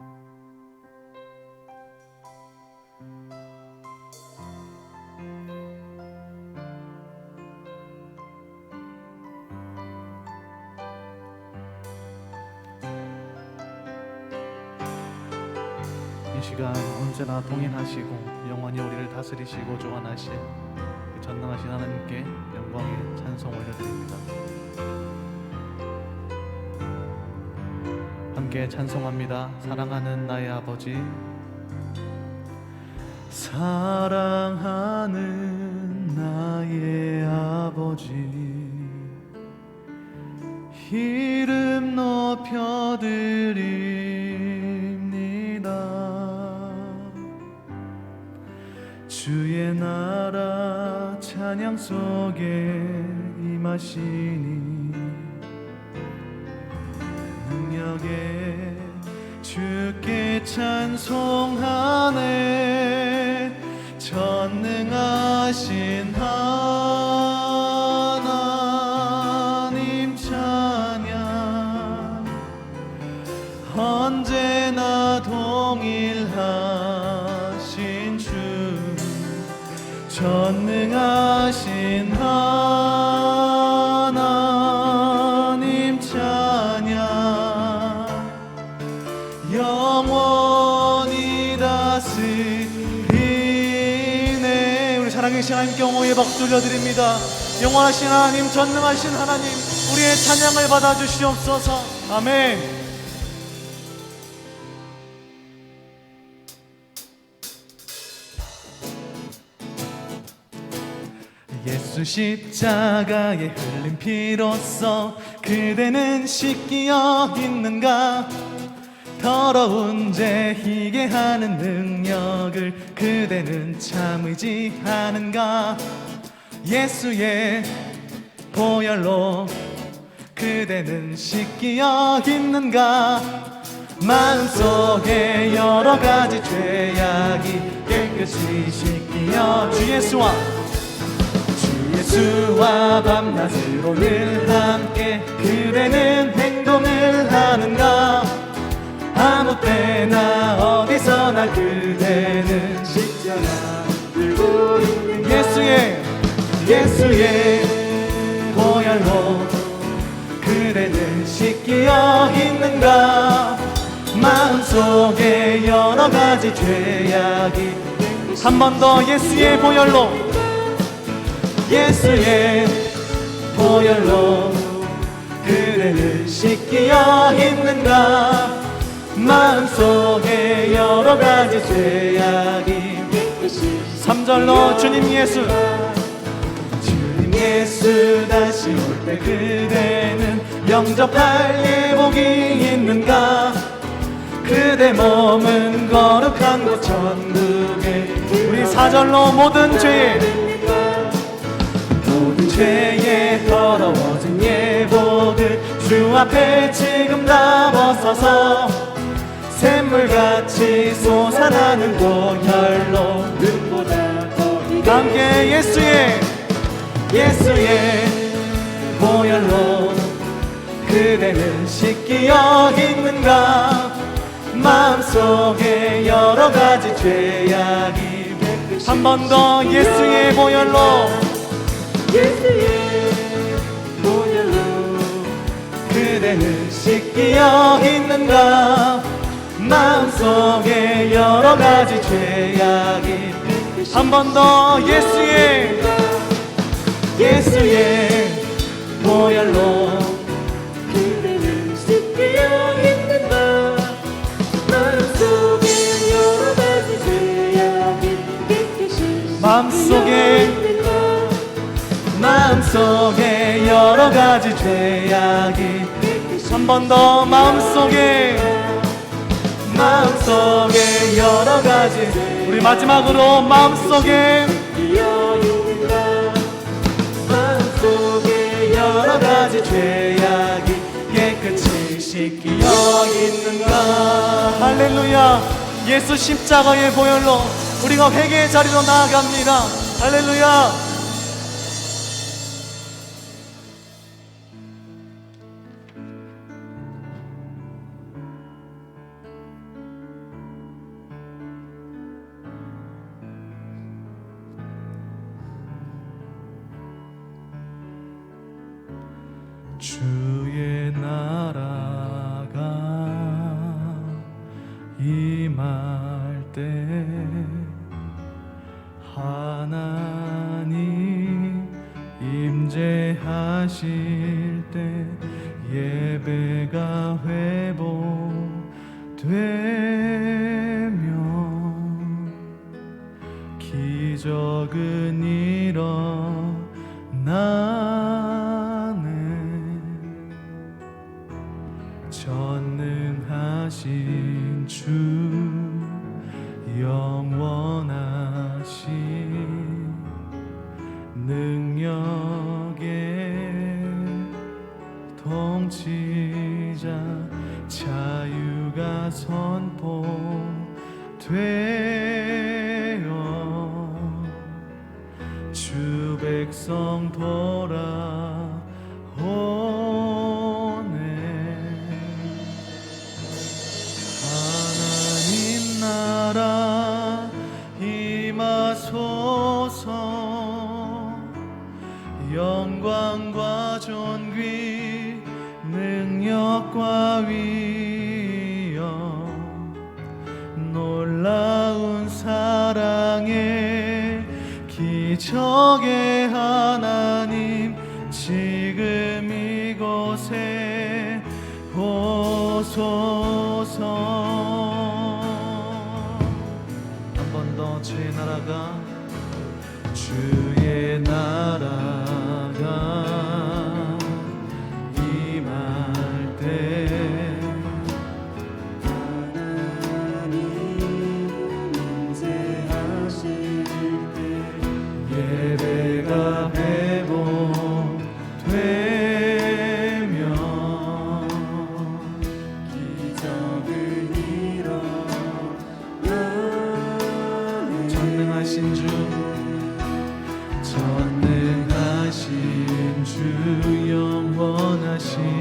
이 시간 언제나 동행하시고 영원히 우리를 다스리시고 조관하신 그 전능하신 하나님께 영광의 찬송 올려드립니다. 함께 찬송합니다. 사랑하는 나의 아버지. 사랑하는 나의 아버지. 이름 높여 드립니다. 주의 나라 찬양 속에 임하시니 찬송하네 전능하신 하나님 하신 하나님께 옹호의 박수 올려드립니다. 영원하신 하나님 전능하신 하나님 우리의 찬양을 받아주시옵소서. 아멘. 예수 십자가에 흘린 피로써 그대는 씻기어 있는가 더러운 죄 희게 하는 능력을 그대는 참 의지하는가? 예수의 보혈로 그대는 씻기어 있는가? 마음속에 여러 가지 죄악이 깨끗이 씻기어 주 예수와 주 예수와 밤낮으로 늘 함께 그대는 행동을 하는가 아무 때나 어디서나 그대는 십자가 들고 있는 예수의 예수의 보혈로 그대는 씻기어 있는가? 마음속에 여러 가지 죄악이 한 번 더 예수의 보혈로 예수의 보혈로 그대를 씻기어 있는가 마음속에 여러 가지 죄악이 삼절로 주님 예수. 주님 예수 다시 올 때 그대는 영접할 예복이 있는가? 그대 몸은 거룩한 곳 천국에. 우리 사절로 모든 죄 모든 죄에 더러워진 예복을 주 앞에 지금 다 벗어서 샘물같이 솟아나는 보혈로. 눈보다 더 함께 예수의 예수의 보혈로 그대는 씻기어 있는가? 마음속에 여러 가지 죄악이 한 번 더 예수의 보혈로. 예수의 보혈로 그대는 씻기어 있는가 마음속에 여러 가지 죄악이 한 번 더 예수의 예수의 보혈로 그대는 씻기어 있는가 마음속에 여러 가지 죄악이 마음속에 마음속에 여러 가지 죄악이 한 번 더 마음속에 마음속에 여러 가지 우리 마지막으로 마음속에 마음속에 여러 가지 죄악이 깨끗이 씻기어 있는가? 할렐루야. 예수 십자가의 보혈로 우리가 회개의 자리로 나아갑니다. 할렐루야 되어 주 백성 돌아오네. 하나님 나라 임하소서. 영광과 존귀 능력과 위 적의 하나님 지금 이곳에 오소서. 전능하신 주 전능하신 주 영원하신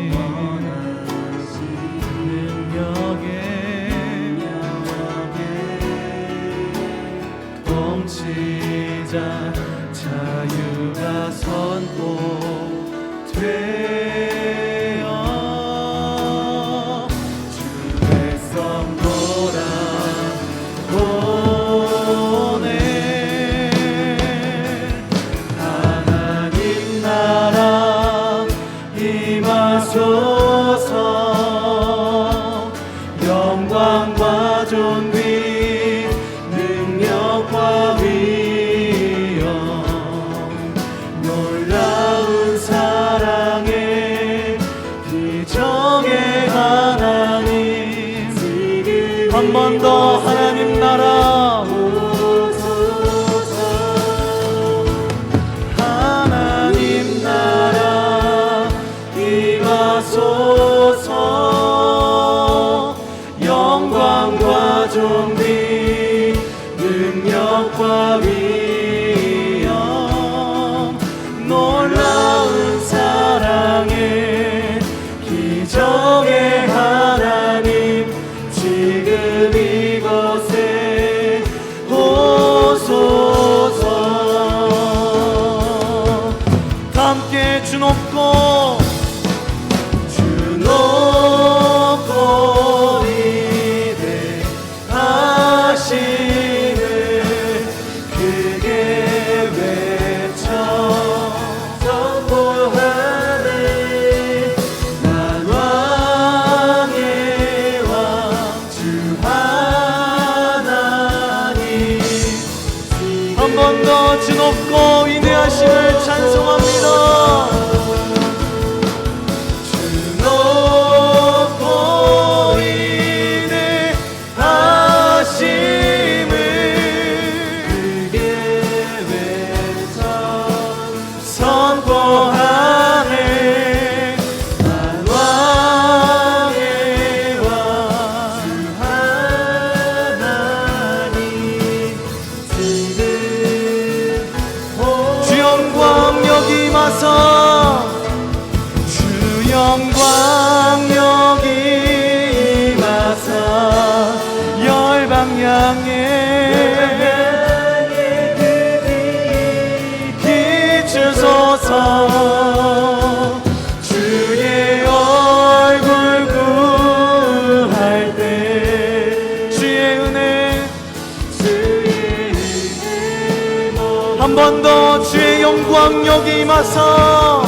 주셔서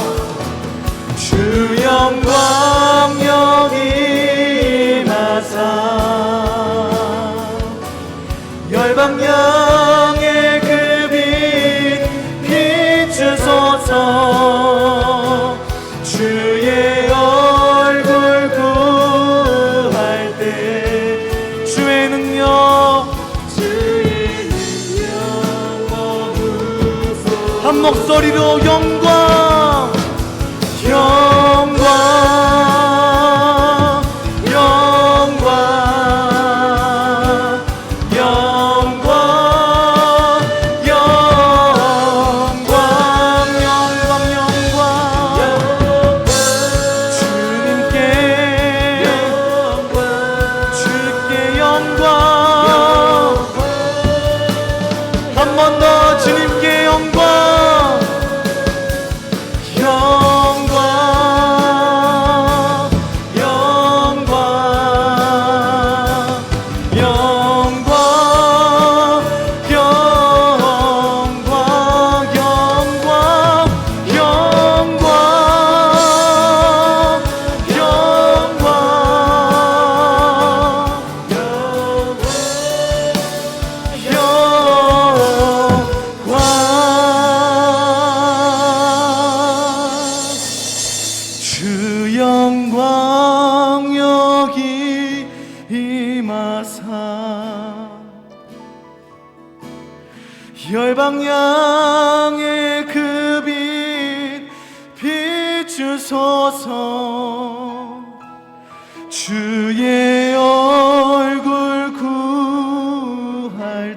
주 영광 여기 임하사 열방향의 그빛 비추소서 주의 얼굴 구할 때 주의 능력 주의 능력 한 목소리로 영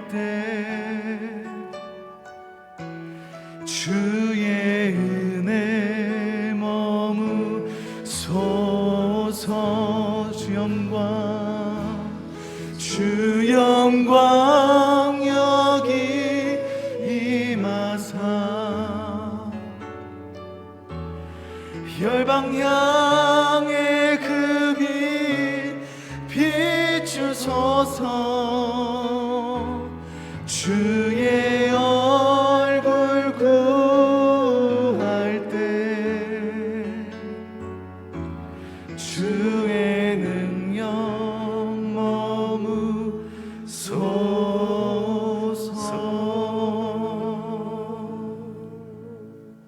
때 주.